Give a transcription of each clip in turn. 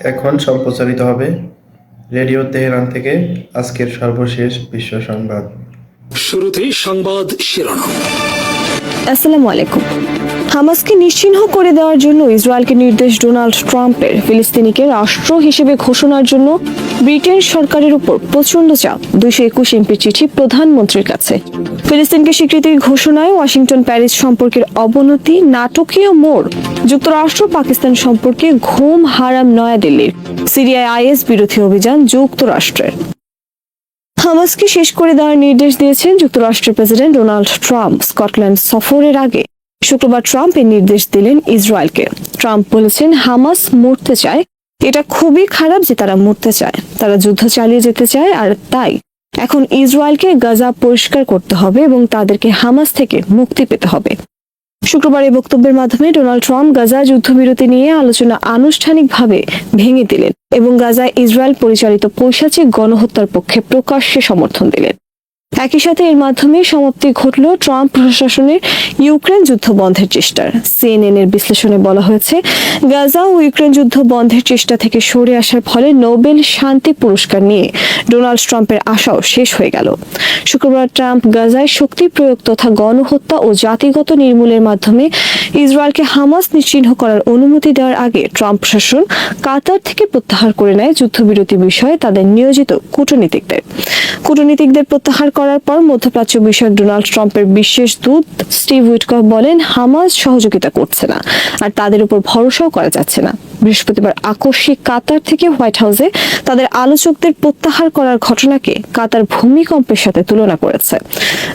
এখন সম্প্রচারিত হবে রেডিও তেহরান থেকে আজকের সর্বশেষ বিশ্ব সংবাদ। শুরুতেই সংবাদ শিরোনাম। আসসালামু আলাইকুম। হামাসকে নিশ্চিহ্ন করে দেওয়ার জন্য ইসরায়েলকে নির্দেশ ডোনাল্ড ট্রাম্পের। ফিলিস্তিনিকে রাষ্ট্র হিসেবে ঘোষণার জন্য ব্রিটেন সরকারের উপর প্রচণ্ড চাপ, দুইশো একুশ এমপি চিঠি প্রধানমন্ত্রীর কাছে। ফিলিস্তিনকে স্বীকৃতির ঘোষণায় ওয়াশিংটন প্যারিস সম্পর্কের অবনতি, নাটকীয় মোড়, যুক্তরাষ্ট্র পাকিস্তান সম্পর্কে ঘুম হারাম নয়াদিল্লির, সিরিয়ায় আইএস বিরোধী অভিযান যুক্তরাষ্ট্রের। হামাসকে শেষ করে দেওয়ার নির্দেশ দিয়েছেন যুক্তরাষ্ট্রের প্রেসিডেন্ট ডোনাল্ড ট্রাম্প। স্কটল্যান্ড সফরের আগে শুক্রবার ট্রাম্প এর নির্দেশ দিলেন ইসরায়েলকে। ট্রাম্প বলেছেন, হামাস মরতে চায়। এটা খুবই খারাপ যে তারা মরতে চায়। তারা যুদ্ধ চালিয়ে যেতে চায় আর তাই এখন ইসরায়েলকে গাজা পরিষ্কার করতে হবে এবং তাদেরকে হামাস থেকে মুক্তি পেতে হবে। শুক্রবার এই বক্তব্যের মাধ্যমে ডোনাল্ড ট্রাম্প গাজা যুদ্ধবিরতি নিয়ে আলোচনা আনুষ্ঠানিকভাবে ভেঙে দিলেন এবং গাজায় ইসরায়েল পরিচালিত পৈশাচিক গণহত্যার পক্ষে প্রকাশ্যে সমর্থন দিলেন। একই সাথে এর মাধ্যমে সমাপ্তি ঘটল ট্রাম্প প্রশাসনের ইউক্রেন যুদ্ধ বন্ধের চেষ্টার। সিএনএন এর বিশ্লেষণে বলা হয়েছে, গাজা ও ইউক্রেন যুদ্ধ বন্ধের চেষ্টা থেকে সরে আসার ফলে নোবেল শান্তি পুরস্কার নিয়ে ডোনাল্ড ট্রাম্পের আশাও শেষ হয়ে গেল। শুক্রবার ট্রাম্প গাজায় শক্তি প্রয়োগ তথা গণহত্যা ও জাতিগত নির্মূলের মাধ্যমে ইসরায়েলকে হামাস নিশ্চিহ্ন করার অনুমতি দেওয়ার আগে ট্রাম্প প্রশাসন কাতার থেকে প্রত্যাহার করে নেয় যুদ্ধবিরতি বিষয়ে তাদের নিয়োজিত কূটনীতিকদের। কূটনীতিকদের প্রত্যাহার করার পর মধ্যপ্রাচ্য বিষয়ক ডোনাল্ড ট্রাম্পের বিশেষ দূত স্টিভ উইটকফ বলেন, হামাস সহযোগিতা করছে না আর তাদের উপর ভরসাও করা যাচ্ছে না। বৃহস্পতিবার আকস্মিক কাতার থেকে হোয়াইট হাউসে তাদের আলোচকদের প্রত্যাহার করার ঘটনাকে কাতার ভূমিকম্পের সাথে তুলনা করেছে।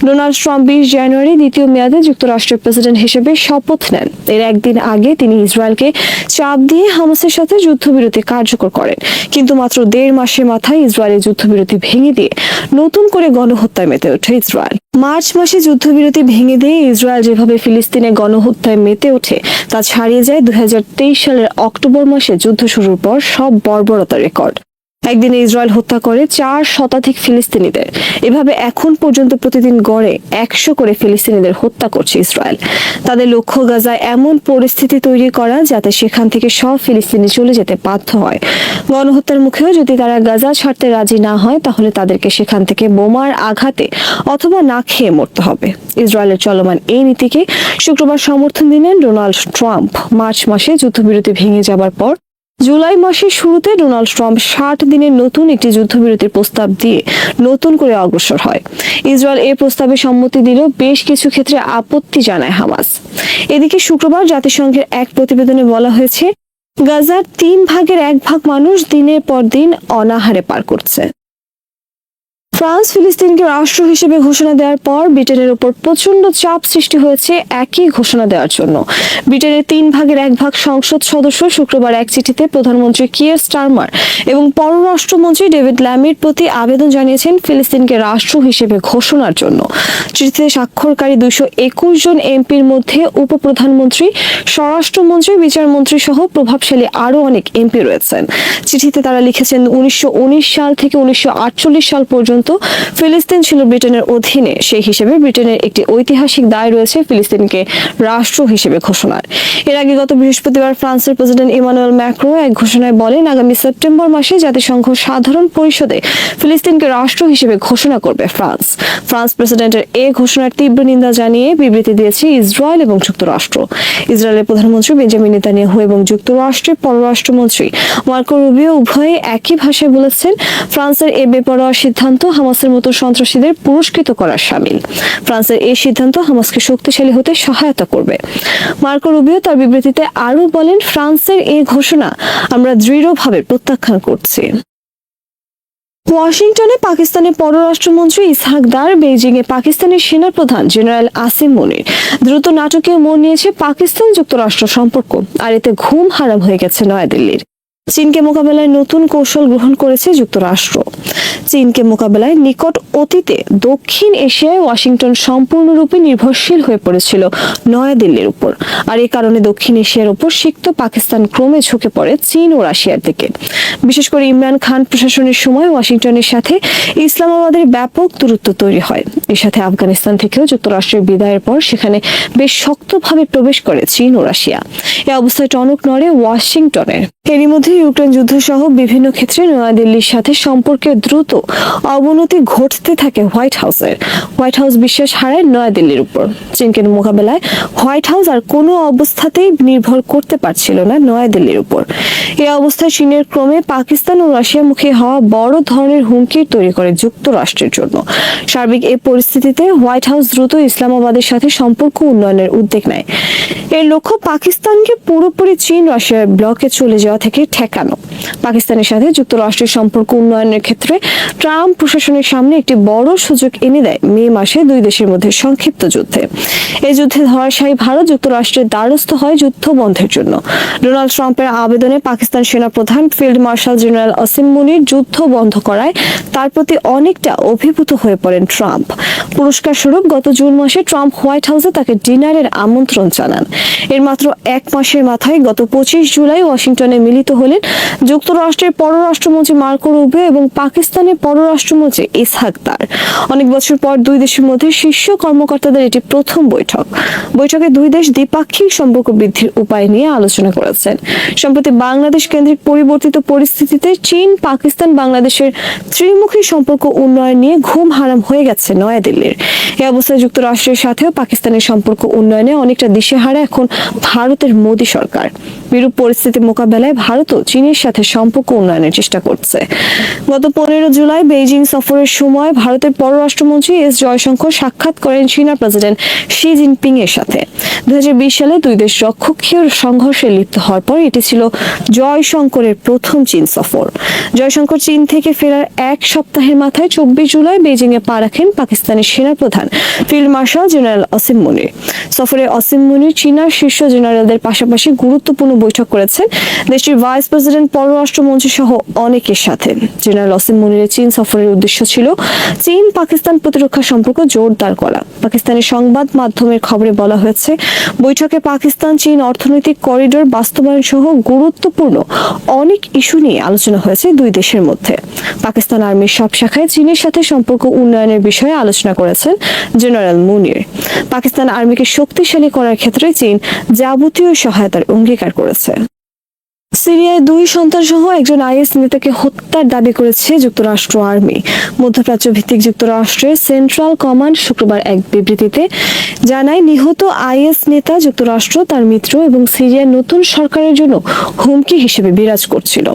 ডোনাল্ড ট্রাম্প বিশ জানুয়ারি দ্বিতীয় মেয়াদে যুক্তরাষ্ট্রের প্রেসিডেন্ট হিসেবে শপথ নেন। এর একদিন আগে তিনি ইসরায়েলকে চাপ দিয়ে হামাসের সাথে যুদ্ধবিরতি কার্যকর করেন। কিন্তু মাত্র দেড় মাসের মাথায় ইসরায়েলের যুদ্ধবিরতি ভেঙে দিয়ে নতুন করে গণহত্যায় মেতে ওঠে ইসরায়েল। মার্চ মাসে যুদ্ধবিরতি ভেঙে দিয়ে ইসরায়েল যেভাবে ফিলিস্তিনে গণহত্যায় মেতে ওঠে, তা ছাড়িয়ে যায় দুই হাজার তেইশ সালের অক্টোবর মাসে যুদ্ধ শুরুর পর সব বর্বরতা রেকর্ড। একদিনে ইসরায়েল হত্যা করে চার শতাধিক ফিলিস্তিনিদের। এভাবে এখন পর্যন্ত প্রতিদিন গড়ে একশো করে ফিলিস্তিনিদের হত্যা করছে ইসরায়েল। তাদের লক্ষ্য গাজায় এমন পরিস্থিতি তৈরি করা যাতে সেখান থেকে সব ফিলিস্তিনি চলে যেতে বাধ্য হয়। গণহত্যার মুখেও যদি তারা গাজা ছাড়তে রাজি না হয়, তাহলে তাদেরকে সেখান থেকে বোমার আঘাতে অথবা না খেয়ে মরতে হবে। ইসরায়েলের চলমান এই নীতিকে শুক্রবার সমর্থন দিলেন ডোনাল্ড ট্রাম্প। মার্চ মাসে যুদ্ধবিরতি ভেঙে যাবার পর জুলাই মাসের শুরুতে ডোনাল্ড ট্রাম্প ষাট দিনের নতুন একটি যুদ্ধবিরতির প্রস্তাব দিয়ে নতুন করে অগ্রসর হয়। ইসরায়েল এ প্রস্তাবে সম্মতি দিলেও বেশ কিছু ক্ষেত্রে আপত্তি জানায় হামাস। এদিকে শুক্রবার জাতিসংঘের এক প্রতিবেদনে বলা হয়েছে, গাজার তিন ভাগের এক ভাগ মানুষ দিনের পর দিন অনাহারে পার করছে। ফ্রান্স ফিলিস্তিনকে রাষ্ট্র হিসেবে ঘোষণা দেওয়ার পর ব্রিটেনের উপর প্রচণ্ড চাপ সৃষ্টি হয়েছে একই ঘোষণা দেওয়ার জন্য। ব্রিটেনের তিন ভাগের এক ভাগ সংসদ সদস্য শুক্রবার এক চিঠিতে প্রধানমন্ত্রী কিয়ার স্টারমার এবং পররাষ্ট্রমন্ত্রী ডেভিড ল্যামির প্রতি আবেদন জানিয়েছেন ফিলিস্তিনকে রাষ্ট্র হিসেবে ঘোষণার জন্য। চিঠিতে স্বাক্ষরকারী দুশো একুশ জন এমপির মধ্যে উপপ্রধানমন্ত্রী, স্বরাষ্ট্রমন্ত্রী, বিচারমন্ত্রী সহ প্রভাবশালী আরও অনেক এমপি রয়েছেন। চিঠিতে তারা লিখেছেন, উনিশশো উনিশ সাল থেকে উনিশশো আটচল্লিশ সাল পর্যন্ত ফিলিস্তিন ছিল ব্রিটেনের অধীনে। সেই হিসেবে ব্রিটেনের একটি ঐতিহাসিক দায় রয়েছে ফিলিস্তিনকে রাষ্ট্র হিসেবে ঘোষণার। এর আগে গত বৃহস্পতিবার ফ্রান্সের প্রেসিডেন্ট ইমানুয়েল ম্যাক্রো এক ঘোষণায় বলেন, আগামী সেপ্টেম্বর মাসে জাতিসংঘ সাধারণ পরিষদে ফিলিস্তিনকে রাষ্ট্র হিসেবে ঘোষণা করবে ফ্রান্স। ফ্রান্স প্রেসিডেন্টের এ ঘোষণার তীব্র নিন্দা জানিয়ে বিবৃতি দিয়েছে ইসরায়েল এবং যুক্তরাষ্ট্র। ইসরায়েলের প্রধানমন্ত্রী বেঞ্জামিন নেতানিয়াহু এবং যুক্তরাষ্ট্রের পররাষ্ট্রমন্ত্রী মার্কো রুবিও উভয়ে একই ভাষায় বলেছেন, ফ্রান্সের এ বেপরোয়া সিদ্ধান্ত হামাসের মতো সন্ত্রাসীদের পুরস্কৃত করার সামিল। ফ্রান্সের এই সিদ্ধান্ত হামাসকে শক্তিশালী হতে সহায়তা করবে। মার্কো রুবিও তার বিবৃতিতে আরও বলেন, ফ্রান্সের এই ঘোষণা আমরা দৃঢ়ভাবে প্রত্যাখ্যান করছি। ওয়াশিংটনে পাকিস্তানের পররাষ্ট্রমন্ত্রী ইসহাক দার বেইজিং এ পাকিস্তানের সেনাপ্রধান জেনারেল আসিম মনির। দ্রুত নাটকীয় মোড় নিয়েছে পাকিস্তান যুক্তরাষ্ট্র সম্পর্ক, আর এতে ঘুম হারাম হয়ে গেছে নয়াদিল্লির। চীনকে মোকাবেলায় নতুন কৌশল গ্রহণ করেছে যুক্তরাষ্ট্র। চীনকে মোকাবেলায় নিকট অতীতে দক্ষিণ এশিয়ায় ওয়াশিংটন সম্পূর্ণরূপে নির্ভরশীল হয়ে পড়েছিল নয়াদিল্লির উপর। আর এই কারণে দক্ষিণ এশিয়ার উপর সিক্ত পাকিস্তান ক্রমে ঝুঁকে পড়ে চীন ও রাশিয়ার দিকে। বিশেষ করে ইমরান খান প্রশাসনের সময় ওয়াশিংটনের সাথে ইসলামাবাদের ব্যাপক দূরত্ব তৈরি হয়। এর সাথে আফগানিস্তান থেকেও যুক্তরাষ্ট্রের বিদায়ের পর সেখানে বেশ শক্তভাবে প্রবেশ করে চীন ও রাশিয়া। এ অবস্থায় টনক নড়ে ওয়াশিংটনের। এরই মধ্যে ইউক্রেন যুদ্ধ সহ বিভিন্ন ক্ষেত্রে নয়াদিল্লির সাথে সম্পর্কের দ্রুত অবনতি ঘটতে থাকে হোয়াইট হাউসের। হোয়াইট হাউস বিশ্বাস হারায় নয়াদিল্লির উপর। চীনকে মোকাবেলায় হোয়াইট হাউস আর কোনো অবস্থাতেই নির্ভর করতে পারছিল না নয়াদিল্লির উপর। এই অবস্থায় চীনের ক্রমে পাকিস্তান ও রাশিয়ার মুখে হওয়া বড় ধরনের হুমকি তৈরি করে যুক্তরাষ্ট্রের জন্য। সার্বিক এই পরিস্থিতিতে হোয়াইট হাউস দ্রুত ইসলামাবাদের সাথে সম্পর্ক উন্নয়নের উদ্যোগ নেয়। এর লক্ষ্য পাকিস্তানকে পুরোপুরি চীন রাশিয়ার ব্লকে চলে যাওয়া থেকে ঠেকানো পাকিস্তানের সাথে যুক্তরাষ্ট্রের সম্পর্ক উন্নয়নের ক্ষেত্রে ট্রাম্প প্রশাসনের সামনে একটি বড় সুযোগ এনে দেয় মে মাসে দুই দেশের মধ্যে সংক্ষিপ্ত যুদ্ধে। এই যুদ্ধে ধরাশায়ী ভারত যুক্তরাষ্ট্রের দ্বারস্থ হয় যুদ্ধ বন্ধের জন্য। ডোনাল্ড ট্রাম্পের আবেদনে পাকিস্তান সেনাপ্রধান field marshal general Asim Munir যুদ্ধ বন্ধ করায় তার প্রতি অনেকটা অভিভূত হয়ে পড়েন ট্রাম্প। পুরস্কার স্বরূপ গত জুন মাসে ট্রাম্প হোয়াইট হাউসে তাকে ডিনারের আমন্ত্রণ জানান। এর মাত্র এক মাসের মাথায় গত পঁচিশ জুলাই ওয়াশিংটনে মিলিত হলেন যুক্তরাষ্ট্রের পররাষ্ট্রমন্ত্রী মার্কো রুবিও এবং পাকিস্তানের পররাষ্ট্রমন্ত্রী ইসহাক দার অনেক বছর পর দুই দেশের মধ্যে শীর্ষ কর্মকর্তাদের এটি প্রথম বৈঠক। বৈঠকে দুই দেশ দ্বিপাক্ষিক সম্পর্ক বৃদ্ধির উপায় নিয়ে আলোচনা করেছেন। সম্প্রতি বাংলাদেশ কেন্দ্রিক পরিবর্তিত পরিস্থিতিতে চীন, পাকিস্তান, বাংলাদেশের ত্রিমুখী সম্পর্ক উন্নয়ন নিয়ে ঘুম হারাম হয়ে গেছে নয়াদিল্লির। এই অবস্থায় যুক্তরাষ্ট্রের সাথেও পাকিস্তানের সম্পর্ক উন্নয়নে অনেকটা দিশেহারা এখন ভারতের মোদী সরকার। বিরূপ পরিস্থিতি মোকাবেলায় ভারতও চীনের সাথে সম্পর্ক উন্নয়নের চেষ্টা করছে। গত পনেরো জুলাই বেইজিং সফরের সময় ভারতের পররাষ্ট্রমন্ত্রী এস জয়শঙ্কর সাক্ষাৎ করেন চীনা প্রেসিডেন্ট শি জিনপিং এর সাথে। দুই সালে দুই দেশ রক্ষকীয় সংঘর্ষে লিপ্ত হওয়ার পর এটি ছিল জয়শঙ্করের প্রথম চীন সফর। জয়শঙ্কর চীন থেকে ফেরার এক সপ্তাহের মাথায় চব্বিশ জুলাই বেজিং এ পা রাখেন পাকিস্তানের সেনাপ্রধান field marshal general Asim Munir সফরে অসিম মুনির চীনার শীর্ষ জেনারেলদের পাশাপাশি গুরুত্বপূর্ণ বৈঠক করেছেন। দেশটির ভাইস প্রেসিডেন্ট পররাষ্ট্রমন্ত্রী সহ অনেকের সাথে। জেনারেল অসিম মুনিরের চীন সফরের উদ্দেশ্য ছিল চীন পাকিস্তান প্রতিরক্ষা সম্পর্ক জোরদার করা। পাকিস্তানের সংবাদ মাধ্যমের খবরে বলা হয়েছে, বৈঠকে পাকিস্তান চীন অর্থনৈতিক করিডোর বাস্তবায়ন সহ গুরুত্বপূর্ণ অনেক ইস্যু নিয়ে আলোচনা হয়েছে দুই দেশের মধ্যে। পাকিস্তান আর্মির সব শাখায় চীনের সাথে সম্পর্ক উন্নয়নের বিষয়ে আলোচনা করেছেন জেনারেল মুনির। পাকিস্তান আর্মিকে শক্তিশালী করার ক্ষেত্রে চীন যাবতীয় সহায়তার অঙ্গীকার করেছে। সিরিয়ায় দুই সন্তান সহ একজন আইএস নেতাকে হত্যার দাবি করেছে যুক্তরাষ্ট্র আর্মি। মধ্যপ্রাচ্য ভিত্তিক যুক্তরাষ্ট্রের সেন্ট্রাল কমান্ড শুক্রবার এক বিবৃতিতে জানায়, নিহত আইএস নেতা যুক্তরাষ্ট্র তার মিত্র এবং সিরিয়ার নতুন সরকারের জন্য হুমকি হিসেবে বিরাজ করছিল।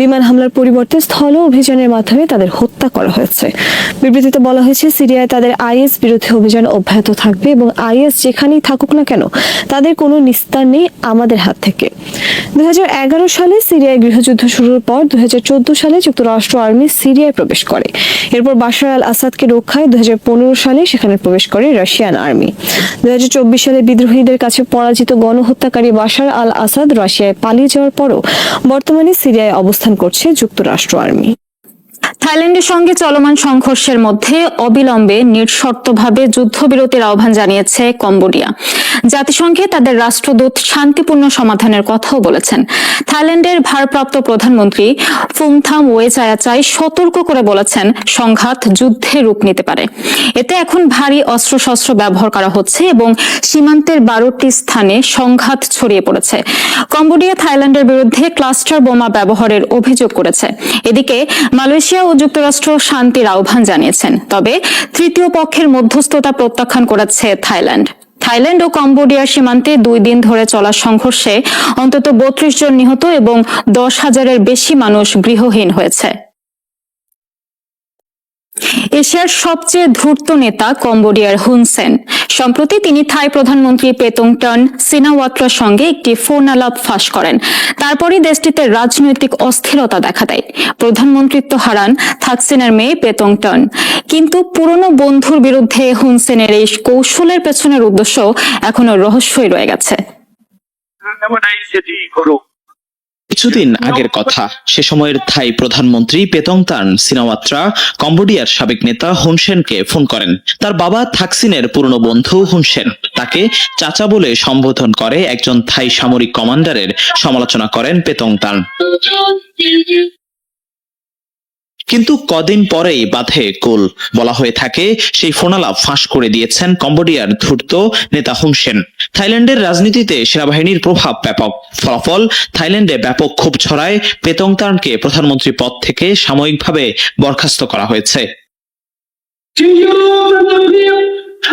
বিমান হামলার পরিবর্তে স্থল অভিযানের মাধ্যমে তাদের হত্যা করা হয়েছে। বিবৃতিতে বলা হয়েছে, সিরিয়ায় তাদের আইএস বিরোধী অভিযান অব্যাহত থাকবে এবং আইএস যেখানেই থাকুক না কেন, তাদের কোনো নিস্তার নেই আমাদের হাত থেকে। দুই সালে সিরিয়ায় গৃহযুদ্ধ শুরুর পর দুহাজার চোদ্দ সালে যুক্তরাষ্ট্র আর্মি সিরিয়ায় প্রবেশ করে। এরপর বাশার আল আসাদকে রক্ষায় দুই হাজার পনেরো সালে সেখানে প্রবেশ করে রাশিয়ান আর্মি। দুই হাজার চব্বিশ সালে বিদ্রোহীদের কাছে পরাজিত গণহত্যাকারী বাশার আল আসাদ রাশিয়ায় পালিয়ে যাওয়ার পরও বর্তমানে সিরিয়ায় অবস্থান করছে যুক্তরাষ্ট্র আর্মি। থাইল্যান্ডের সঙ্গে চলমান সংঘর্ষের মধ্যে অবিলম্বে নিঃশর্তভাবে যুদ্ধবিরতির আহ্বান জানিয়েছে কম্বোডিয়া। জাতিসংঘে তাদের রাষ্ট্রদূত শান্তিপূর্ণ সমাধানের কথাও বলেছেন। থাইল্যান্ডের ভারপ্রাপ্ত প্রধানমন্ত্রী ফুমথাম ওয়েচায়াচাই সতর্ক করে বলেছেন, সংঘাত যুদ্ধে রূপ নিতে পারে। এতে এখন ভারী অস্ত্রশস্ত্র ব্যবহার করা হচ্ছে এবং সীমান্তের বারোটি স্থানে সংঘাত ছড়িয়ে পড়েছে। কম্বোডিয়া থাইল্যান্ডের বিরুদ্ধে ক্লাস্টার বোমা ব্যবহারের অভিযোগ করেছে। এদিকে মালয়েশিয়া যুক্তরাষ্ট্র শান্তির আহ্বান জানিয়েছেন, তবে তৃতীয় পক্ষের মধ্যস্থতা প্রত্যাখ্যান করেছে থাইল্যান্ড। থাইল্যান্ড ও কম্বোডিয়ার সীমান্তে দুই দিন ধরে চলা সংঘর্ষে অন্তত বত্রিশ জন নিহত এবং দশ হাজারের বেশি মানুষ গৃহহীন হয়েছে। এশিয়ার সবচেয়ে ধূর্ত নেতা কম্বোডিয়ার হুন সেন। সম্প্রতি তিনি থাই প্রধানমন্ত্রী পেতংটন সিনাওয়াত্রার সঙ্গে একটি ফোন আলাপ ফাঁস করেন। তারপরই দেশটিতে রাজনৈতিক অস্থিরতা দেখা দেয়। প্রধানমন্ত্রিত্ব হারান থাকসিনের মেয়ে পেতংটন কিন্তু পুরনো বন্ধুর বিরুদ্ধে হুন সেনের এই কৌশলের পেছনের উদ্দেশ্য এখনও রহস্যই রয়ে গেছে। কিছুদিন আগের কথা। সে সময়ের থাই প্রধানমন্ত্রী পেতং তান সিনাওয়াত্রা কম্বোডিয়ার সাবেক নেতা হুনসেনকে ফোন করেন। তার বাবা থাকসিনের পুরনো বন্ধু হুনসেন তাকে চাচা বলে সম্বোধন করে একজন থাই সামরিক কমান্ডারের সমালোচনা করেন পেতংতান কিন্তু কদিন পরেই বাধে গোল। বলা হয়ে থাকে, সেই ফোনালাপ ফাঁস করে দিয়েছেন কম্বোডিয়ার ধূর্ত নেতা হুনসেন থাইল্যান্ডের রাজনীতিতে সেনাবাহিনীর প্রভাব ব্যাপক। ফলাফল, থাইল্যান্ডে ব্যাপক ক্ষোভ ছড়ায় পেতংতানকে প্রধানমন্ত্রী পদ থেকে সাময়িকভাবে বরখাস্ত করা হয়েছে।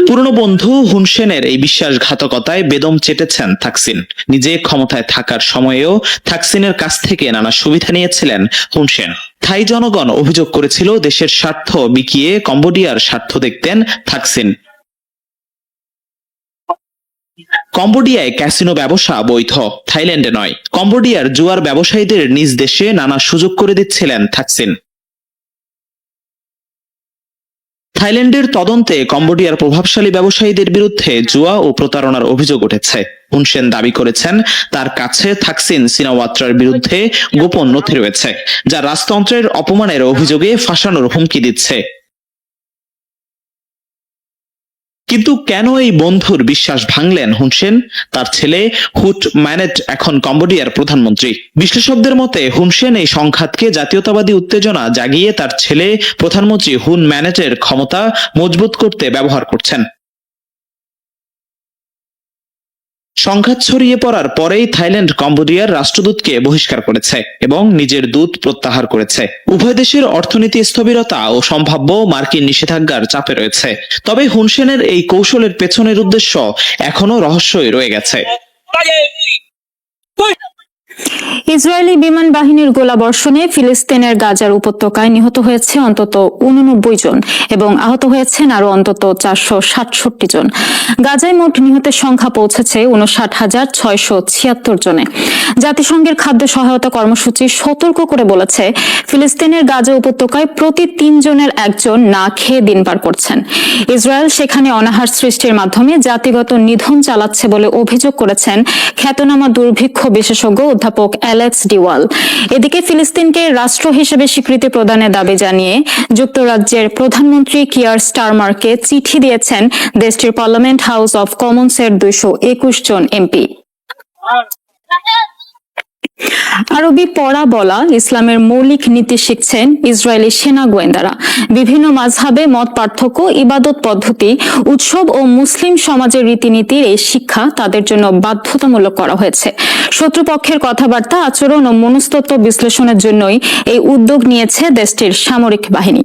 পুরনো বন্ধু হুনসেনের এই বিশ্বাসঘাতকতায় বেদম চেটেছেন থাকসিন। নিজে ক্ষমতায় থাকার সময়েও থাকসিনের কাছ থেকে নানা সুবিধা নিয়েছিলেন হুনসেন থাই জনগণ অভিযোগ করেছিল দেশের স্বার্থ বিকিয়ে কম্বোডিয়ার স্বার্থ দেখতেন থাকসিন। কম্বোডিয়ায় ক্যাসিনো ব্যবসা বৈধ, থাইল্যান্ডে নয়। কম্বোডিয়ার জুয়ার ব্যবসায়ীদের নিজ দেশে নানা সুযোগ করে দিচ্ছিলেন থাকসিন। থাইল্যান্ডের তদন্তে কম্বোডিয়ার প্রভাবশালী ব্যবসায়ীদের বিরুদ্ধে জুয়া ও প্রতারণার অভিযোগ উঠেছে। হুনসেন দাবি করেছেন, তার কাছে থাকসিন সিনাওয়াত্রার বিরুদ্ধে গোপন নথি রয়েছে, যা রাজতন্ত্রের অপমানের অভিযোগে ফাঁসানোর হুমকি দিচ্ছে। কিন্তু কেন এই বন্ধুর বিশ্বাস ভাঙলেন হুনসেন তার ছেলে হুট ম্যানেট এখন কম্বোডিয়ার প্রধানমন্ত্রী। বিশ্লেষকদের মতে হুনসেন এই সংঘাতকে জাতীয়তাবাদী উত্তেজনা জাগিয়ে তার ছেলে প্রধানমন্ত্রী হুন ম্যানেটের ক্ষমতা মজবুত করতে ব্যবহার করছেন। সংঘাত ছড়িয়ে পড়ার পরেই থাইল্যান্ড কম্বোডিয়ার রাষ্ট্রদূতকে বহিষ্কার করেছে এবং নিজের দূত প্রত্যাহার করেছে। উভয় দেশের অর্থনীতি স্থবিরতা ও সম্ভাব্য মার্কিন নিষেধাজ্ঞার চাপে রয়েছে। তবে হুনসেনের এই কৌশলের পেছনের উদ্দেশ্য এখনও রহস্যই রয়ে গেছে। ইসরায়েলি বিমান বাহিনীর গোলাবর্ষণে ফিলিস্তিনের গাজার উপত্যকায় নিহত হয়েছে অন্তত উননব্বই জন এবং আহত হয়েছেন আরও অন্তত চারশো সাতষট্টি জন। গাজায় মোট নিহতের সংখ্যা পৌঁছেছে উনষাট হাজার ছয়শো ছিয়াত্তর জনে। জাতিসংঘের খাদ্য সহায়তা কর্মসূচি সতর্ক করে বলেছে, ফিলিস্তিনের গাজা উপত্যকায় প্রতি তিনজনের একজন না খেয়ে দিন পার করছেন। ইসরায়েল সেখানে অনাহার সৃষ্টির মাধ্যমে জাতিগত নিধন চালাচ্ছে বলে অভিযোগ করেছেন খ্যাতনামা দুর্ভিক্ষ বিশেষজ্ঞ অধ্যাপক অ্যালেক্স ডিওয়াল। এদিকে ফিলিস্তিনকে রাষ্ট্র হিসেবে স্বীকৃতি প্রদানের দাবি জানিয়ে যুক্তরাজ্যের প্রধানমন্ত্রী কিয়ার স্টারমারকে চিঠি দিয়েছেন দেশটির পার্লামেন্ট হাউস অব কমন্সের দুইশো একুশ জন এমপি। আরবি পড়া বলা ইসলামের মৌলিক নীতি শিখছেন ইসরায়েলি সেনা গোয়েন্দারা। বিভিন্ন মাঝহাবে মত পার্থক্য, ইবাদত পদ্ধতি, উৎসব ও মুসলিম সমাজের রীতিনীতির এই শিক্ষা তাদের জন্য বাধ্যতামূলক করা হয়েছে। শত্রুপক্ষের কথাবার্তা, আচরণ ও মনস্তত্ত্ব বিশ্লেষণের জন্যই এই উদ্যোগ নিয়েছে দেশটির সামরিক বাহিনী।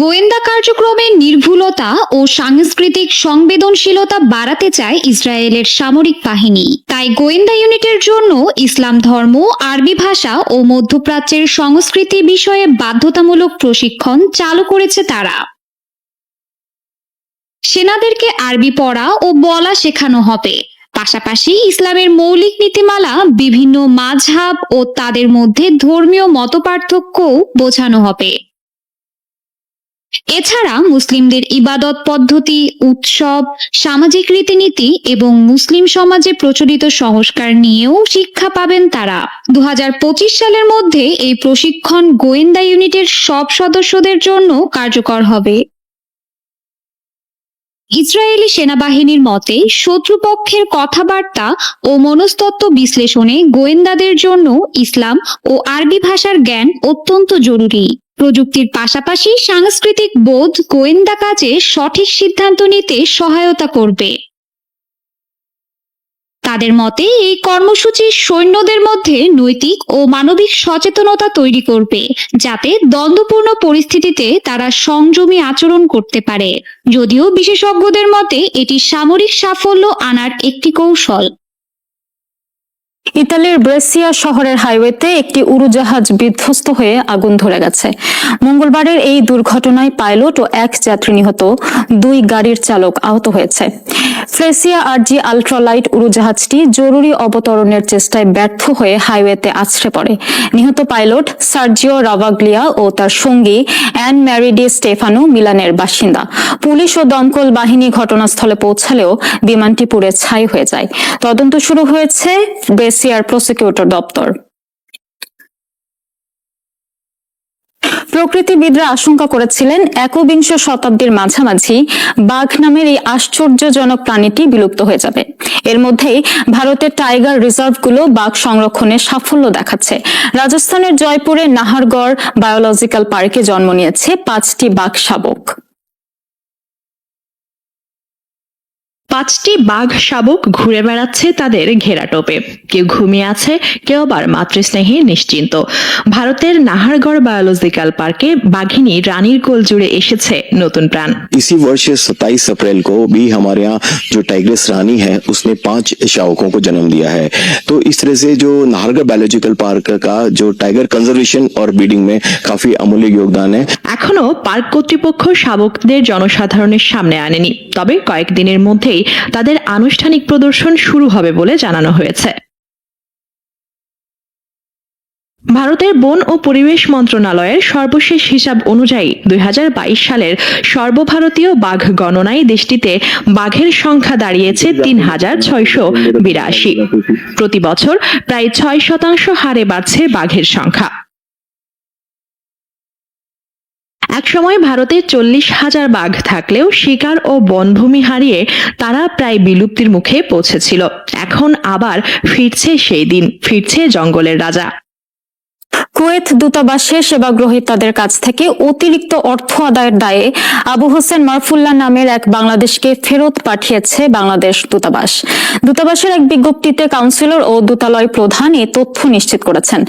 গোয়েন্দা কার্যক্রমের নির্ভুলতা ও সাংস্কৃতিক সংবেদনশীলতা বাড়াতে চায় ইসরায়েলের সামরিক বাহিনী। তাই গোয়েন্দা ইউনিটের জন্য ইসলাম ধর্ম, আরবি ভাষা ও মধ্যপ্রাচ্যের সংস্কৃতি বিষয়ে বাধ্যতামূলক প্রশিক্ষণ চালু করেছে তারা। সেনাদেরকে আরবি পড়া ও বলা শেখানো হবে। পাশাপাশি ইসলামের মৌলিক নীতিমালা, বিভিন্ন মাঝহাব ও তাদের মধ্যে ধর্মীয় মতপার্থক্যও বোঝানো হবে। এছাড়া মুসলিমদের ইবাদত পদ্ধতি, উৎসব, সামাজিক রীতিনীতি এবং মুসলিম সমাজে প্রচলিত সংস্কার নিয়েও শিক্ষা পাবেন তারা। দু হাজার পঁচিশ সালের মধ্যে এই প্রশিক্ষণ গোয়েন্দা ইউনিটের সব সদস্যদের জন্য কার্যকর হবে। ইসরায়েলি সেনাবাহিনীর মতে, শত্রুপক্ষের কথাবার্তা ও মনস্তত্ত্ব বিশ্লেষণে গোয়েন্দাদের জন্য ইসলাম ও আরবি ভাষার জ্ঞান অত্যন্ত জরুরি। প্রযুক্তির পাশাপাশি সাংস্কৃতিক বোধ গোয়েন্দা কাজে সঠিক সিদ্ধান্ত নিতে সহায়তা করবে। তাদের মতে এই কর্মসূচি সৈন্যদের মধ্যে নৈতিক ও মানবিক সচেতনতা তৈরি করবে, যাতে দ্বন্দ্বপূর্ণ পরিস্থিতিতে তারা সংযমী আচরণ করতে পারে। যদিও বিশেষজ্ঞদের মতে এটি সামরিক সাফল্য আনার একটি কৌশল। ইতালির ব্রেসিয়া শহরের হাইওয়েতে একটি উড়োজাহাজ বিধ্বস্ত হয়ে আগুন ধরে গেছে। মঙ্গলবারের এই দুর্ঘটনায় পাইলট ও এক যাত্রী নিহত, দুই গাড়ির চালক আহত হয়েছে। ফ্রেসিয়া আরজি আলট্রালাইট উড়োজাহাজটি জরুরি অবতরণের চেষ্টায় ব্যর্থ হয়ে হাইওয়েতে আছড়ে পড়ে। নিহত পাইলট সার্জিও রাভাগ্লিয়া ও তার সঙ্গী অ্যান ম্যারিডি স্টেফানো মিলানের বাসিন্দা। পুলিশ ও দমকল বাহিনী ঘটনাস্থলে পৌঁছালেও বিমানটি পুড়ে ছাই হয়ে যায়। তদন্ত শুরু হয়েছে ব্রেসিয়া ইউএনএইচসিআর প্রসিকিউটর দপ্তর। প্রকৃতিবিদরা আশঙ্কা করেছিলেন একবিংশ শতাব্দীর মাঝামাঝি বাঘ নামের এই আশ্চর্যজনক প্রাণীটি বিলুপ্ত হয়ে যাবে। এর মধ্যেই ভারতের টাইগার রিজার্ভগুলো বাঘ সংরক্ষণে সাফল্য দেখাচ্ছে। রাজস্থানের জয়পুরে নাহারগড় বায়োলজিক্যাল পার্কে জন্ম নিয়েছে পাঁচটি বাঘ শাবক। পাঁচটি বাঘ শাবক ঘুরে বেড়াচ্ছে তাদের ঘেরাটোপে কেউ ঘুমিয়ে আছে কেউ আবার মাতৃস্নেহে নিশ্চিন্ত ভারতের নাহারগড় বায়োলজিক্যাল পার্কে বাঘিনী রানীর কোল জুড়ে এসেছে নতুন প্রাণ इसी वर्ष 27 अप्रैल को भी हमारे यहाँ जो टाइग्रेस रानी है उसने पांच शावकों को जन्म दिया है तो इस तरह से जो नाहरगढ़ बायोलॉजिकल पार्क का जो टाइगर कंजर्वेशन और ब्रीडिंग में काफी अमूल्य योगदान है এখনো পার্ক কর্তৃপক্ষ শাবকদের জনসাধারণের সামনে আনেনি তবে কয়েকদিনের মধ্যেই তাদের আনুষ্ঠানিক প্রদর্শন শুরু হবে বলে জানানো হয়েছে। ভারতের বন ও পরিবেশ মন্ত্রণালয়ের সর্বশেষ হিসাব অনুযায়ী দুই হাজার বাইশ সালের সর্বভারতীয় বাঘ গণনায় দেশটিতে বাঘের সংখ্যা দাঁড়িয়েছে তিন হাজার ছয়শো বিরাশি। প্রতি বছর প্রায় ছয় শতাংশ হারে বাড়ছে বাঘের সংখ্যা। একসময় ভারতে চল্লিশ হাজার বাঘ থাকলেও শিকার ও বনভূমি হারিয়ে তারা প্রায় বিলুপ্তির মুখে পৌঁছেছিল। এখন আবার ফিরছে সেই দিন, ফিরছে জঙ্গলের রাজা। কুয়েত দূতাবাসে সেবা গ্রহীতাদের কাছ থেকে অতিরিক্ত অর্থ আদায়ের দায়ে আবু হোসেন মারফুল্লাহ নামের এক বাংলাদেশকে ফেরত পাঠিয়েছে বাংলাদেশ দূতাবাস। দূতাবাসের এক বিজ্ঞপ্তিতে কাউন্সিলর ও দূতালয় প্রধান এ তথ্য নিশ্চিত করেছেন।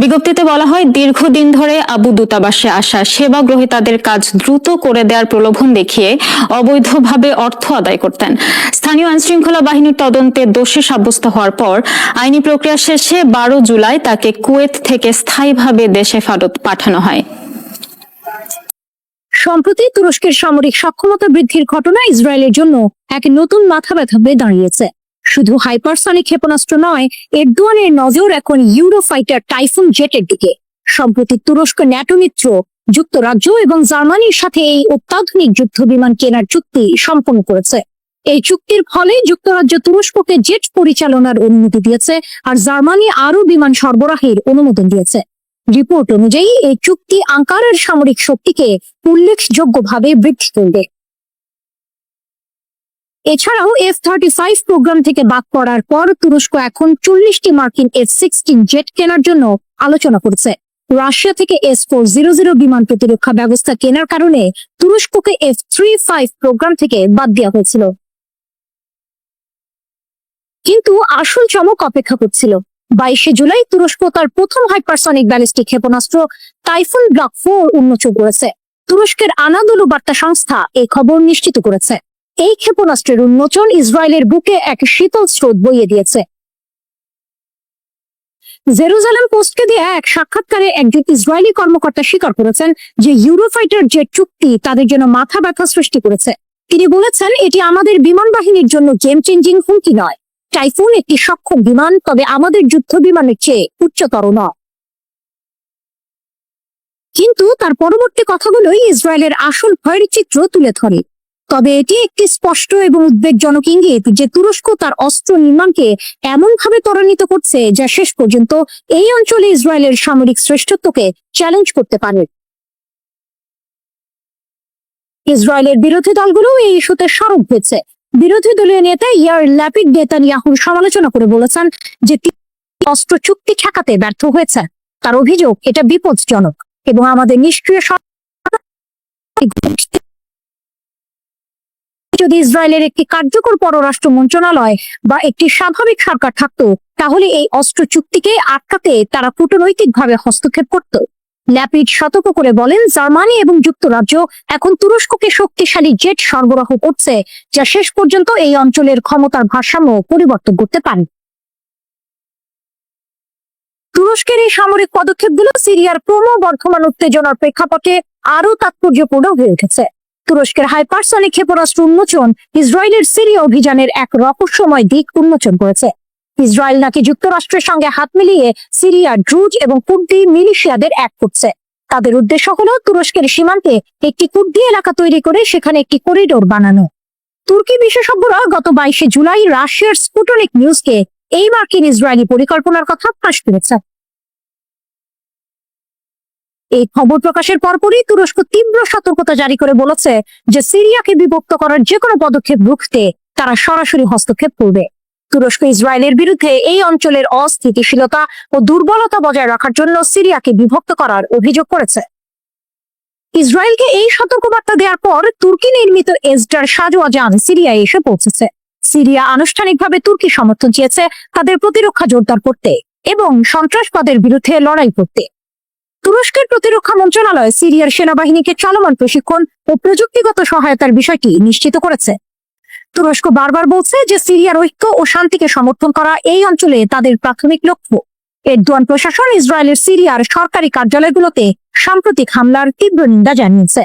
বিজ্ঞপ্তিতে বলা হয়, দীর্ঘদিন ধরে আবু দূতাবাসে আসা সেবা গ্রহীতাদের কাজ দ্রুত করে দেওয়ার প্রলোভন দেখিয়ে অবৈধভাবে অর্থ আদায় করতেন। স্থানীয় আইনশৃঙ্খলা বাহিনীর তদন্তে দোষী সাব্যস্ত হওয়ার পর আইনি প্রক্রিয়া শেষে বারো জুলাই তাকে কুয়েত থেকে স্থায়ীভাবে দেশে ফেরত পাঠানো হয়। সম্প্রতি তুরস্কের সামরিক সক্ষমতা বৃদ্ধির ঘটনা ইসরায়েলের জন্য এক নতুন মাথা ব্যথা হয়ে দাঁড়িয়েছে। শুধু হাইপারসনিক ক্ষেপণাস্ত্র নয়, এরদোয়ানের নজর এখন ইউরোফাইটার টাইফুন জেটের দিকে। সম্প্রতি তুরস্ক ন্যাটো মিত্র, যুক্তরাজ্য এবং জার্মানির সাথে এই অত্যাধুনিক যুদ্ধ বিমান কেনার চুক্তি সম্পন্ন করেছে। এই চুক্তির ফলে যুক্তরাজ্য তুরস্ককে জেট পরিচালনার অনুমতি দিয়েছে আর জার্মানি আরও বিমান সরবরাহের অনুমোদন দিয়েছে। রিপোর্ট অনুযায়ী, এই চুক্তি আঙ্কারার সামরিক শক্তিকে উল্লেখযোগ্যভাবে বৃদ্ধি করবে। এছাড়াও এফ থার্টি ফাইভ প্রোগ্রাম থেকে বাদ পড়ার পর তুরস্ক এখন চল্লিশটি মার্কিন এফ সিক্সটিন জেট কেনার জন্য আলোচনা করছে। রাশিয়া থেকে এস ফোর জিরো জিরো বিমান প্রতিরক্ষা ব্যবস্থা কেনার কারণে তুরস্ককে এফ থ্রি ফাইভ প্রোগ্রাম থেকে বাদ দেওয়া হয়েছিল। কিন্তু আসল চমক অপেক্ষা করছিল। বাইশে জুলাই তুরস্ক তার প্রথম হাইপারসনিক ব্যালিস্টিক ক্ষেপণাস্ত্র টাইফুন ব্লক ফোর উন্মোচন করেছে। তুরস্কের আনাদোলু বার্তা সংস্থা এই খবর নিশ্চিত করেছে। এই ক্ষেপণাস্ত্রের উন্মোচন ইসরায়েলের বুকে এক শীতল স্রোত বইয়ে দিয়েছে। জেরুজালেম পোস্টকে দেয়া এক সাক্ষাৎকারে একজন ইসরায়েলি কর্মকর্তা স্বীকার করেছেন যে ইউরোফাইটার জেট চুক্তি তাদের জন্য মাথা ব্যথা সৃষ্টি করেছে। তিনি বলেছেন, এটি আমাদের বিমান বাহিনীর জন্য গেম চেঞ্জিং হুমকি নয়। টাইফুন একটি সক্ষম বিমান, তবে আমাদের যুদ্ধ বিমানের চেয়ে উচ্চতর নয়। কিন্তু তার পরবর্তী কথাগুলোই ইসরায়েলের আসল ভয়ের চিত্র তুলে ধরে। তবে এটি একটি স্পষ্ট এবং উদ্বেগজনক ইঙ্গিত যে তুরস্ক তার অস্ত্র নির্মাণকে এমনভাবে ত্বরান্বিত করছে যা শেষ পর্যন্ত এই অঞ্চলে ইসরায়েলের সামরিক শ্রেষ্ঠত্বকে চ্যালেঞ্জ করতে পারে। ইসরায়েলের বিরোধী দলগুলো এই ইস্যুতে সরব হয়েছে। বিরোধী দলীয় নেতা ইয়ার ল্যাপিড নেতানিয়াহুর সমালোচনা করে বলেছেন যে অস্ত্র চুক্তি ঠেকাতে ব্যর্থ হয়েছে তার অভিযোগ, এটা বিপজ্জনক এবং আমাদের নিষ্ক্রিয় যদি ইসরায়েলের একটি কার্যকর পররাষ্ট্র মন্ত্রণালয় বা একটি স্বাভাবিক সরকার থাকতো, তাহলে এই অস্ত্র চুক্তিকে আটকাতে তারা কূটনৈতিকভাবে হস্তক্ষেপ করত। ল্যাপিড সতর্ক করে বলেন, জার্মানি এবং যুক্তরাজ্য এখন তুরস্ককে শক্তিশালী জেট সরবরাহ করছে, যা শেষ পর্যন্ত এই অঞ্চলের ক্ষমতার ভারসাম্য পরিবর্তন করতে পারে। তুরস্কের এই সামরিক পদক্ষেপগুলো সিরিয়ার ক্রমবর্ধমান উত্তেজনার প্রেক্ষাপটে আরও তাৎপর্যপূর্ণ হয়ে উঠেছে। তুরস্কের হাইপারসনিক ক্ষেপণাস্ত্র উন্মোচন ইসরায়েলের সিরিয়া অভিযানের এক রহস্যময় দিক উন্মোচন করেছে। ইসরায়েল নাকি যুক্তরাষ্ট্রের সঙ্গে হাত মিলিয়ে সিরিয়া, ড্রুজ এবং কুর্দি মিলিশিয়াদের এক করছে। তাদের উদ্দেশ্য হলো তুরস্কের সীমান্তে একটি কুর্দি এলাকা তৈরি করে সেখানে একটি করিডোর বানানো। তুর্কি বিশেষজ্ঞরা গত বাইশে জুলাই রাশিয়ার স্পুটনিক নিউজকে এই মার্কিন ইসরায়েলি পরিকল্পনার কথা ফাঁস করেছে। এই খবর প্রকাশের পরপরই তুরস্ক তীব্র সতর্কতা জারি করে বলেছে যে সিরিয়াকে বিভক্ত করার যে কোনো পদক্ষেপ রুখতে তারা সরাসরি হস্তক্ষেপ করবে। তুরস্ক ইসরায়েলের বিরুদ্ধে এই অঞ্চলের অস্থিতিশীলতা ও দুর্বলতা বজায় রাখার জন্য সিরিয়াকে বিভক্ত করার অভিযোগ করেছে। ইসরায়েলকে এই সতর্কবার্তা দেওয়ার পর তুর্কি নির্মিত এসডার সাজোয়া যান সিরিয়ায় এসে পৌঁছেছে। সিরিয়া আনুষ্ঠানিকভাবে তুর্কি সমর্থন চেয়েছে তাদের প্রতিরক্ষা জোরদার করতে এবং সন্ত্রাসবাদের বিরুদ্ধে লড়াই করতে। তুরস্কের প্রতিরক্ষা মন্ত্রণালয় সিরিয়ার সেনাবাহিনীকে চলমান প্রশিক্ষণ ও প্রযুক্তিগত সহায়তার বিষয়টি নিশ্চিত করেছে। তুরস্ক বারবার বলছে যে সিরিয়ার ঐক্য ও শান্তিকে সমর্থন করা এই অঞ্চলে তাদের প্রাথমিক লক্ষ্য। এরদোয়ান প্রশাসন ইসরায়েলের সিরিয়ার সরকারি কার্যালয়গুলোতে সাম্প্রতিক হামলার তীব্র নিন্দা জানিয়েছে।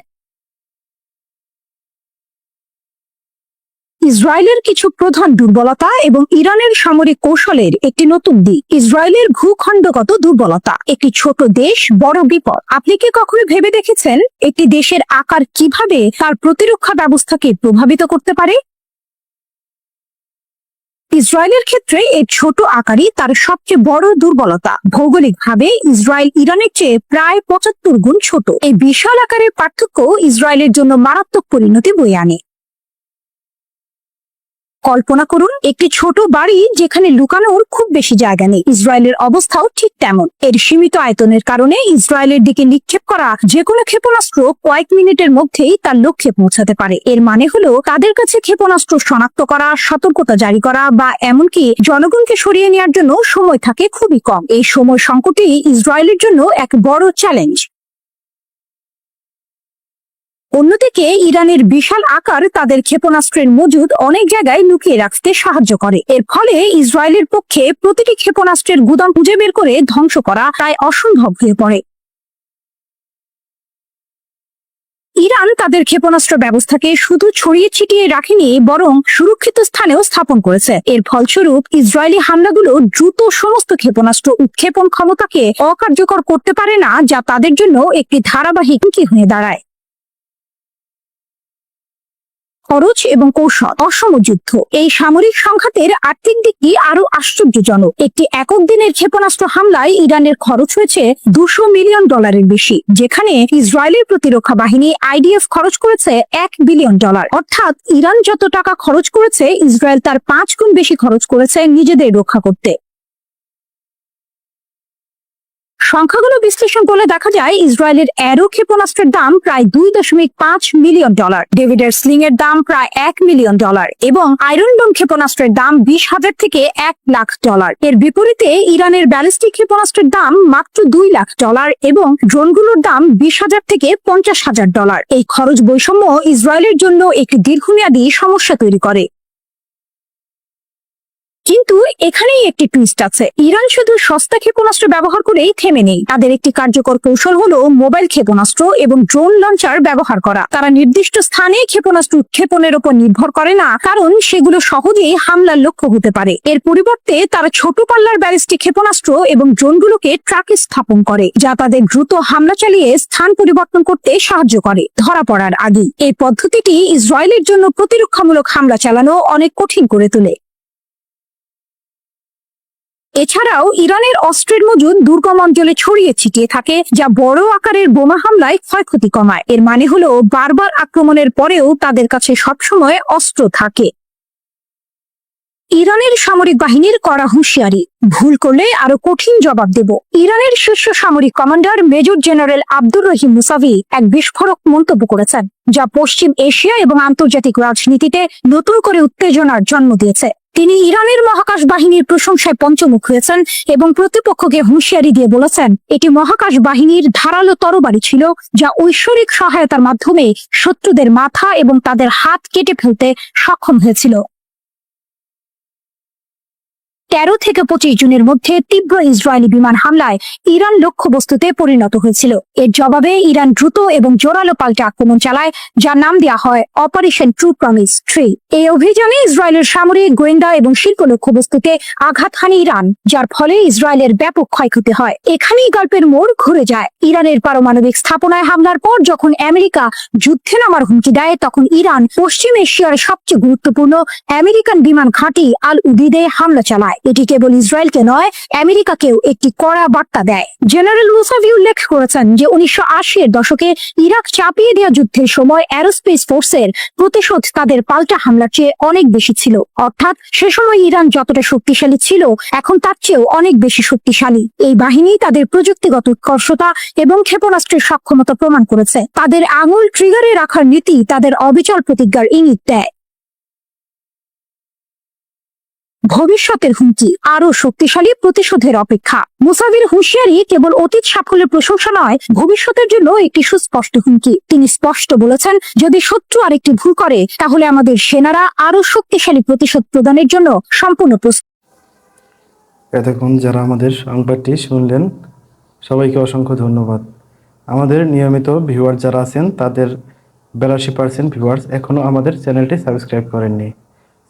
ইসরায়েলের কিছু প্রধান দুর্বলতা এবং ইরানের সামরিক কৌশলের একটি নতুন দিক। ইসরায়েলের ভূখণ্ডগত দুর্বলতা, একটি ছোট দেশ, বড় বিপদ। আপনি কি কখনো ভেবে দেখেছেন, একটি দেশের আকার কীভাবে তার প্রতিরক্ষা ব্যবস্থাকে প্রভাবিত করতে পারে? ইসরায়েলের ক্ষেত্রে এই ছোট আকারই তার সবচেয়ে বড় দুর্বলতা। ভৌগোলিকভাবে ইসরায়েল ইরানের চেয়ে প্রায় পঁচাত্তর গুণ ছোট। এই বিশাল আকারের পার্থক্য ইসরায়েলের জন্য মারাত্মক পরিণতি বয়ে আনে। কল্পনা করুন, একটি ছোট বাড়ি যেখানে লুকানোর খুব বেশি জায়গা নেই। ইসরায়েলের অবস্থাও ঠিক তেমন। এর সীমিত আয়তনের কারণে ইসরায়েলের দিকে নিক্ষেপ করা যে কোনো ক্ষেপণাস্ত্র কয়েক মিনিটের মধ্যেই তার লক্ষ্যে পৌঁছাতে পারে। এর মানে হলো, তাদের কাছে ক্ষেপণাস্ত্র শনাক্ত করা, সতর্কতা জারি করা বা এমনকি জনগণকে সরিয়ে নেওয়ার জন্য সময় থাকে খুবই কম। এই সময় সংকটই ইসরায়েলের জন্য এক বড় চ্যালেঞ্জ। অন্যদিকে ইরানের বিশাল আকার তাদের ক্ষেপণাস্ত্রের মজুদ অনেক জায়গায় লুকিয়ে রাখতে সাহায্য করে। এর ফলে ইসরায়েলের পক্ষে প্রতিটি ক্ষেপণাস্ত্রের গুদাম খুঁজে বের করে ধ্বংস করা প্রায় অসম্ভব হয়ে পড়ে। ইরান তাদের ক্ষেপণাস্ত্র ব্যবস্থাকে শুধু ছড়িয়ে ছিটিয়ে রাখেনি, বরং সুরক্ষিত স্থানেও স্থাপন করেছে। এর ফলস্বরূপ, ইসরায়েলি হামলাগুলো দ্রুত সমস্ত ক্ষেপণাস্ত্র উৎক্ষেপণ ক্ষমতাকে অকার্যকর করতে পারে না, যা তাদের জন্য একটি ধারাবাহিক হয়ে দাঁড়ায়। খরচ এবং কৌশল। অসম যুদ্ধ। এই সামরিক সংঘাতের আর্থিক দিকটি আরও আশ্চর্যজনক। একটি একক দিনের ক্ষেপণাস্ত্র হামলায় ইরানের খরচ হয়েছে দুশো মিলিয়ন ডলারের বেশি, যেখানে ইসরায়েলের প্রতিরক্ষা বাহিনী আইডিএফ খরচ করেছে এক বিলিয়ন ডলার। অর্থাৎ ইরান যত টাকা খরচ করেছে, ইসরায়েল তার পাঁচ গুণ বেশি খরচ করেছে নিজেদের রক্ষা করতে। সংখ্যাগুলো বিশ্লেষণ করলে দেখা যায় ইসরায়েলের অ্যারো ক্ষেপণাস্ত্রের দাম প্রায় দুই দশমিক পাঁচ মিলিয়ন ডলার, ডেভিডের স্লিং এর দাম প্রায় এক মিলিয়ন ডলার এবং আয়রন ডোম ক্ষেপণাস্ত্রের দাম বিশ হাজার থেকে এক লাখ ডলার। এর বিপরীতে ইরানের ব্যালিস্টিক ক্ষেপণাস্ত্রের দাম মাত্র দুই লাখ ডলার এবং ড্রোনগুলোর দাম বিশ হাজার থেকে পঞ্চাশ হাজার ডলার। এই খরচ বৈষম্য ইসরায়েলের জন্য একটি দীর্ঘমেয়াদী সমস্যা তৈরি করে। কিন্তু এখানেই একটি টুইস্ট আছে। ইরান শুধু সস্তা ক্ষেপণাস্ত্র ব্যবহার করেই থেমে নেই। তাদের একটি কার্যকর কৌশল হলো মোবাইল ক্ষেপণাস্ত্র এবং ড্রোন লঞ্চার ব্যবহার করা। তারা নির্দিষ্ট স্থানে ক্ষেপণাস্ত্র উৎক্ষেপণের উপর নির্ভর করে না, কারণ সেগুলো সহজেই হামলার লক্ষ্য হতে পারে। এর পরিবর্তে তারা ছোট পাল্লার ব্যালিস্টিক ক্ষেপণাস্ত্র এবং ড্রোনগুলোকে ট্রাকে স্থাপন করে, যা তাদের দ্রুত হামলা চালিয়ে স্থান পরিবর্তন করতে সাহায্য করে, ধরা পড়ার আগেই। এই পদ্ধতিটি ইসরায়েলের জন্য প্রতিরক্ষামূলক হামলা চালানো অনেক কঠিন করে তোলে। এছাড়াও ইরানের অস্ত্রের মজুদ দুর্গম অঞ্চলে ছড়িয়ে ছিটিয়ে থাকে, যা বড় আকারের বোমা হামলায় ক্ষয়ক্ষতি কমায়। এর মানে হলো, বারবার আক্রমণের পরেও তাদের কাছে সবসময় অস্ত্র থাকে। ইরানের সামরিক বাহিনীর কড়া হুঁশিয়ারি, ভুল করলে আরও কঠিন জবাব দেব। ইরানের শীর্ষ সামরিক commander major general Abdur Rahim Mousavi এক বিস্ফোরক মন্তব্য করেছেন, যা পশ্চিম এশিয়া এবং আন্তর্জাতিক রাজনীতিতে নতুন করে উত্তেজনার জন্ম দিয়েছে। তিনি ইরানের মহাকাশ বাহিনীর প্রশংসায় পঞ্চমুখ হয়েছেন এবং প্রতিপক্ষকে হুঁশিয়ারি দিয়ে বলেছেন, এটি মহাকাশ বাহিনীর ধারালো তরবারি ছিল, যা ঐশ্বরিক সহায়তার মাধ্যমে শত্রুদের মাথা এবং তাদের হাত কেটে ফেলতে সক্ষম হয়েছিল। তেরো থেকে পঁচিশ জুনের মধ্যে তীব্র ইসরায়েলি বিমান হামলায় ইরান লক্ষ্যবস্তুতে পরিণত হয়েছিল। এর জবাবে ইরান দ্রুত এবং জোরালো পাল্টে আক্রমণ চালায়, যার নাম দেওয়া হয় অপারেশন ট্রু প্রমিস থ্রি। এই অভিযানে ইসরায়েলের সামরিক, গোয়েন্দা এবং শিল্প লক্ষ্যবস্তুতে আঘাত হানে ইরান, যার ফলে ইসরায়েলের ব্যাপক ক্ষয়ক্ষতি হয়। এখানেই গল্পের মোড় ঘুরে যায়। ইরানের পারমাণবিক স্থাপনায় হামলার পর যখন আমেরিকা যুদ্ধে নামার হুমকি দেয়, তখন ইরান পশ্চিম এশিয়ার সবচেয়ে গুরুত্বপূর্ণ আমেরিকান বিমান ঘাঁটি আল উদিদে হামলা চালায়। এটি কেবল ইসরায়েলকে নয়, আমেরিকাকেও একটি কড়া বার্তা দেয়। জেনারেল মুসাভি উল্লেখ করেছেন যে উনিশশো এর দশকে ইরাক চাপিয়ে দেওয়া যুদ্ধের সময় অ্যারোস্পেস ফোর্সের প্রতিশোধ তাদের পাল্টা হামলার চেয়ে অনেক বেশি ছিল। অর্থাৎ সে সময় ইরান যতটা শক্তিশালী ছিল, এখন তার চেয়েও অনেক বেশি শক্তিশালী। এই বাহিনী তাদের প্রযুক্তিগত উৎকর্ষতা এবং ক্ষেপণাস্ত্রের সক্ষমতা প্রমাণ করেছে। তাদের আঙুল ট্রিগারে রাখার নীতি তাদের অবিচল প্রতিজ্ঞার ইঙ্গিত দেয়। ভবিষ্যতের হুমকি আরও শক্তিশালী প্রতিশোধের অপেক্ষা। মুসাভির হুঁশিয়ারি কেবল অতীত সাফল্যের প্রশংসা নয়, ভবিষ্যতের জন্য একটি সুস্পষ্ট হুমকি। তিনি স্পষ্ট বলেছেন, যদি শত্রু আরেকটি ভুল করে, তাহলে আমাদের সেনারা আরও শক্তিশালী প্রতিশোধ প্রদানের জন্য সম্পূর্ণ এতক্ষণ যারা আমাদের সংবাদটি শুনলেন, সবাইকে অসংখ্য ধন্যবাদ। আমাদের নিয়মিত ভিউয়ার যারা আছেন, তাদের বেলাশি পার্সেন্ট ভিউয়ার্স এখনও আমাদের চ্যানেলটি সাবস্ক্রাইব করেননি।